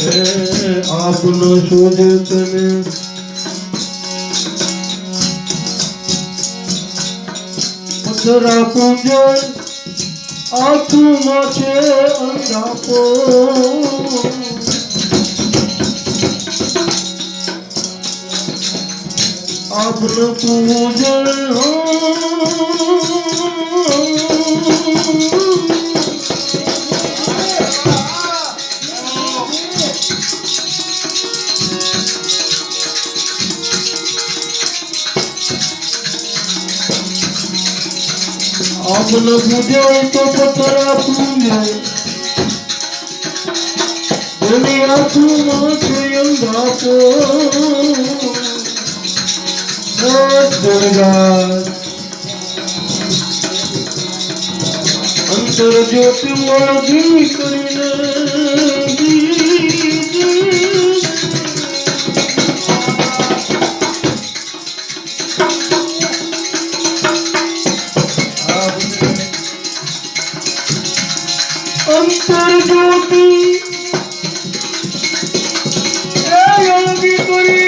આપનો શોધ તને પથરા પૂજન આંખમાં છે અંધાપો આપનું પૂજન. આપનો પૂજ્ય તો પથરા પૂજ્ય એની આંખમાં અંધાપો દરગાહ અંતર જ્યોતિ મળતી કરીને অঙ্গি এই অঙ্গি করি।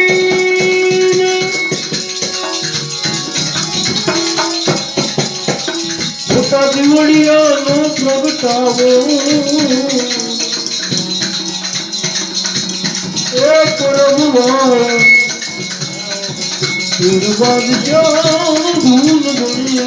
গোটা জীবনিয়া নো প্রগটাব এ প্রভু দুর্বাদ ভুল দুনিয়া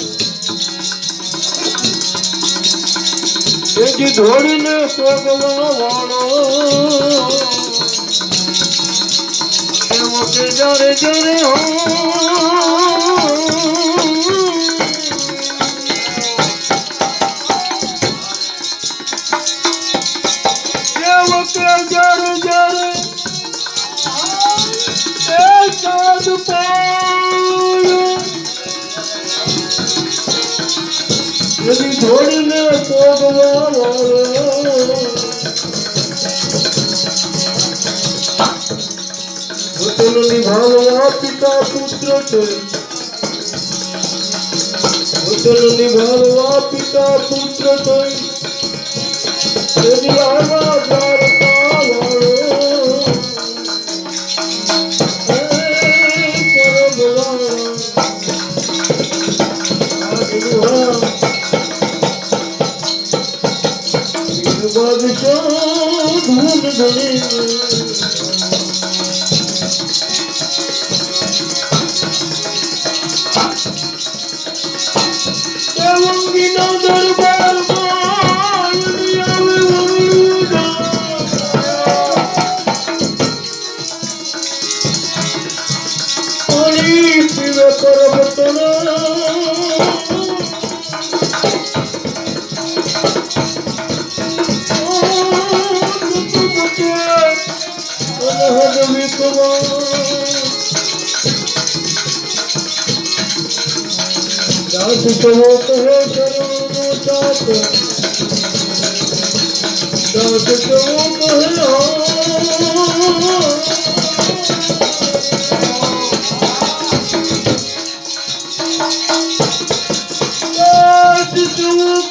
એજી ધોડીને પોગવા વાળો સેવક જારે જારે હો যদি ধরি না তোমার ভূতলি ভাবা পিতা পুত্র ভূতলি ভাবা পিতা পুত্র যদি আমার জড়িয়ে হলবি তোমার। দাস তোমার দাস তোমার দাস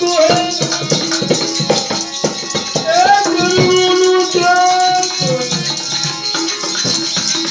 তোমার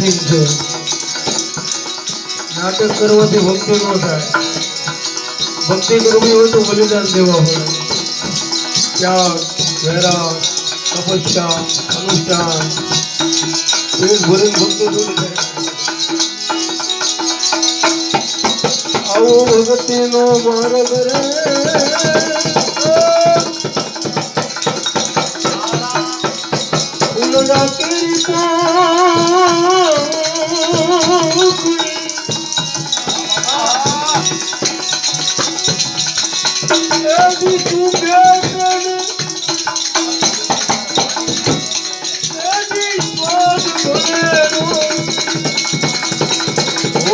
થઈ નાટક કરવાથી ભક્તિ ન થાય. ભક્તિ કરવી હોય તો બલિદાન દેવા પડે. ત્યાગ, વૈરાગ, તપસ્યા, અનુષ્ઠાન. પેટ ભરીને ભક્તિ દૂર થાય. આવો ભગતીનો માર્ગ રે. Thank you.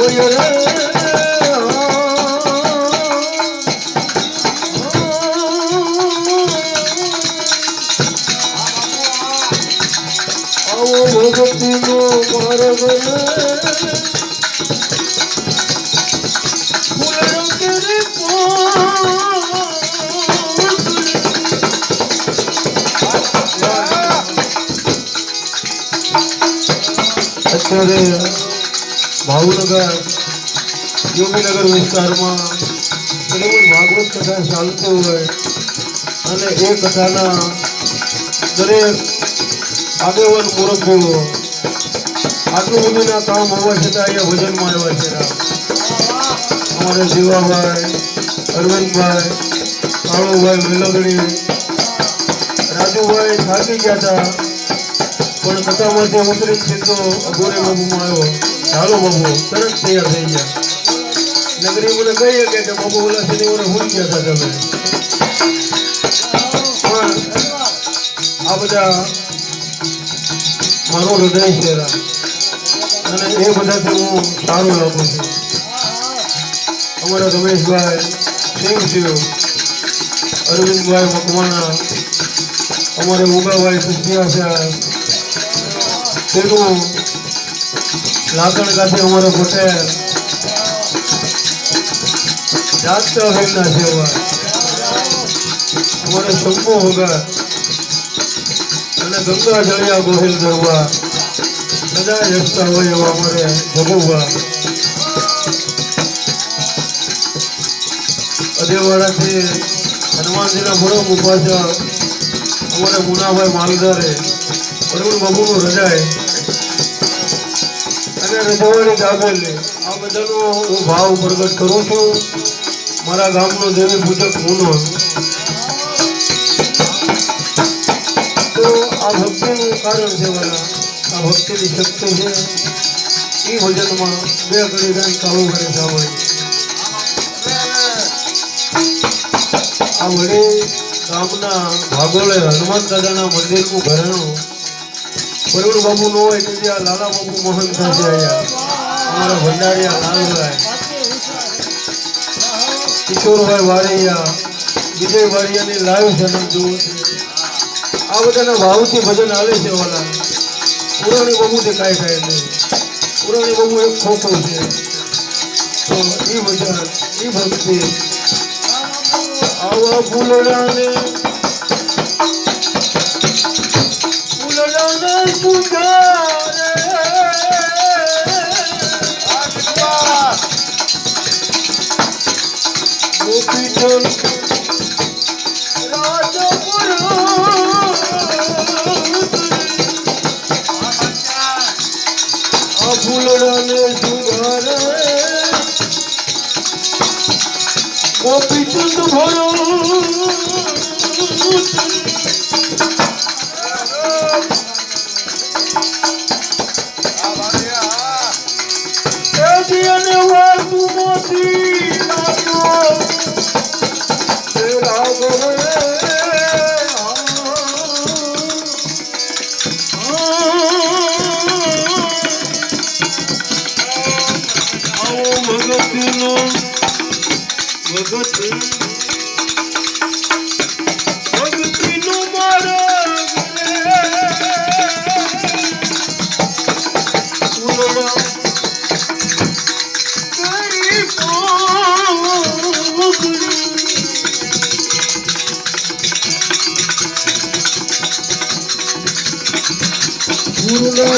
હોય રે ભાવનગર યોગીનગર વિસ્તારમાં શ્રીમદ ભાગવત કથા ચાલતી હોય અને એ કથાના દરેક આગેવાન મુરબ્બીઓ આટલું બધુંના કામ હોવા છતાં અહીંયા ભજનમાં આવ્યા છે. અમારે જીવાભાઈ, અરવિંદભાઈ, કાળુભાઈ મિલગણી રાજુભાઈ થાકી ગયા હતા. પણ કથામાંથી ઉતરી સીધો અઘોરે બાબુમાં આવ્યો. ચાલો બાબુ, તરત તૈયાર થઈ ગયા. નગરી મને કહી શકે કે બાબુ ઓલા મને ભૂલી ગયા હતા તમે. પણ આ બધા મારો હૃદય છે અને એ બધાથી હું સારું લાગુ છું. અમારા રમેશભાઈ સિંહજીવ અરવિંદભાઈ મકવાણા, અમારે ઉગાભાઈ કૃષ્ણિયા સાહેબ તેનું લાકણ કાંઠે અમારો પટેલ જાગતા ભાઈના સેવા અમારે શંભુ વગર અને ગંગા ગોહિલ હોય એવા અમારે ભગવવા અદેવાડાથી હનુમાનજીના પરમ ઉપાસક અમારે મુનાભાઈ માલધારે અરુણ બાબુનું રજાય આ બધાનો હું ભાવ પ્રગટ કરું છું. મારા ગામનો દેવી પૂજક હુનો તો આ ભક્તિનું કારણ છે મારા. આ ભક્તિની શક્તિ છે. એ ભજનમાં બે ઘડી ગાન ચાલુ કરે છે આ વળી ગામના ભાગોળે હનુમાન દાદાના મંદિરનું ઘરેણું વરુણ બાબુ નો હોય તેથી આ લાલા બાબુ મોહન થશે અહીંયા. અમારા ભંડારીયા લાલભાઈ કિશોરભાઈ વારૈયા વિજય વારિયાની લાઈવ જન્મ જોવું આ બધાના ભાવથી ભજન આવે છે વાલા પુરાણી બાબુ તે કાંઈ કાંઈ નહીં. પુરાણી બાબુ એક ખોખો છે. તો એ ભજન એ ભક્તિ. આવા ફૂલડાને কারণ অভুল রঙে দুঘরে গোপী চন্দ্র ভরণ હે રાઘવ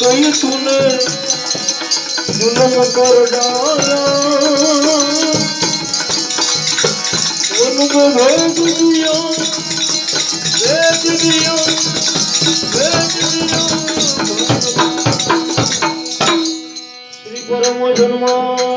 કહ્યું તુને જુલમ કર ડાયા ભેજ દિયો ભેજ દિયો શ્રી પરમ જન્મા